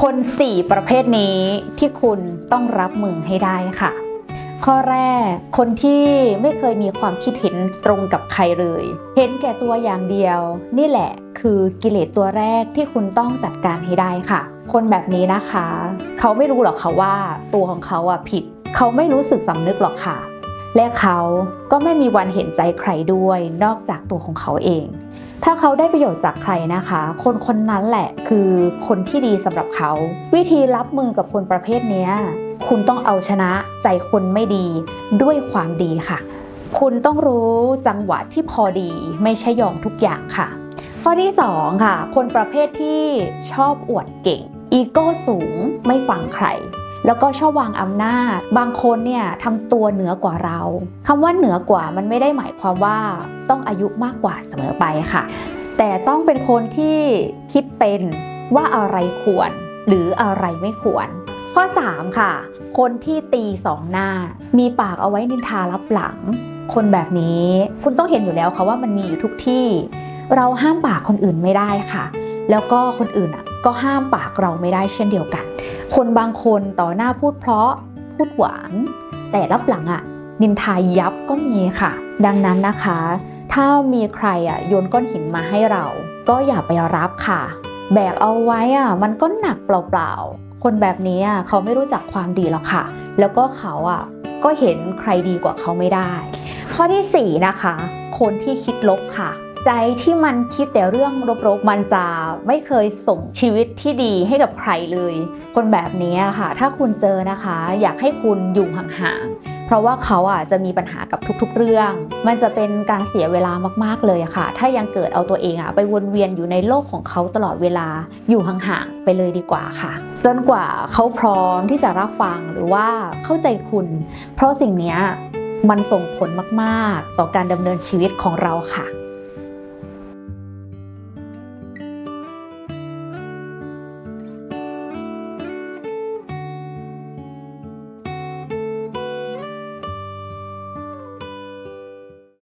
คน4ประเภทนี้ที่คุณต้องรับมือให้ได้ค่ะ ข้อแรก คนที่ไม่เคยมีความคิดเห็นตรงกับใครเลย เห็นแก่ตัวอย่างเดียว นี่แหละคือกิเลสตัวแรกที่คุณต้องจัดการให้ได้ค่ะ คนแบบนี้นะคะ เขาไม่รู้หรอกค่ะว่าตัวของเขาอะผิด เขาไม่รู้สึกสำนึกหรอกค่ะ และเขาก็ไม่มีวันเห็นใจใครด้วยนอกจากตัวของเขาเอง ถ้าเขาได้ประโยชน์จากใครนะคะ คนคนนั้นแหละคือคนที่ดีสำหรับเขา วิธีรับมือกับคนประเภทนี้คุณต้องเอาชนะใจคนไม่ดีด้วยความดีค่ะ คุณต้องรู้จังหวะที่พอดีไม่ใช่ยอมทุกอย่างค่ะ ข้อที่สองค่ะ คนประเภทที่ชอบอวดเก่ง อีโก้สูงไม่ฟังใคร แล้วก็ชอบวางอำนาจ บางคนเนี่ยทำตัวเหนือกว่าเราคำว่าเหนือกว่ามันไม่ได้หมายความว่าต้องอายุมากกว่าเสมอไปค่ะ แต่ต้องเป็นคนที่คิดเป็นว่าอะไรควร หรืออะไรไม่ควร ข้อ 3 ค่ะ คนที่ตีสองหน้า มีปากเอาไว้นินทารับหลัง คนแบบนี้คุณต้องเห็นอยู่แล้วค่ะว่ามันมีอยู่ทุกที่ เราห้ามปากคนอื่นไม่ได้ค่ะ แล้วก็คนอื่นอะ ก็ห้ามปากเราไม่ได้เช่นเดียวกัน คนบางคนต่อหน้าพูดเพราะพูดหวาน แต่รับหลังอะนินทายับก็มีค่ะ ดังนั้นนะคะ ถ้ามีใครอะโยนก้อนหินมาให้เรา ก็อย่าไปรับค่ะ แบกเอาไว้อะมันก็หนักเปล่าๆ คนแบบนี้อะเขาไม่รู้จักความดีหรอกค่ะ แล้วก็เขาอะก็เห็นใครดีกว่าเขาไม่ได้ ข้อที่4นะคะ คนที่คิดลบค่ะ ใจที่มันคิดแต่เรื่องลบๆมันจะไม่เคยส่งชีวิตที่ดีให้กับใครเลย คนแบบนี้ค่ะ ถ้าคุณเจอนะคะ อยากให้คุณอยู่ห่างๆเพราะว่าเขาอะจะมีปัญหากับทุกๆเรื่อง มันจะเป็นการเสียเวลามากๆเลยค่ะ ถ้ายังเกิดเอาตัวเองอะไปวนเวียนอยู่ในโลกของเขาตลอดเวลาอยู่ห่างๆไปเลยดีกว่าค่ะ จนกว่าเขาพร้อมที่จะรับฟังหรือว่าเข้าใจคุณ เพราะสิ่งนี้มันส่งผลมากๆ ต่อการดำเนินชีวิตของเราค่ะ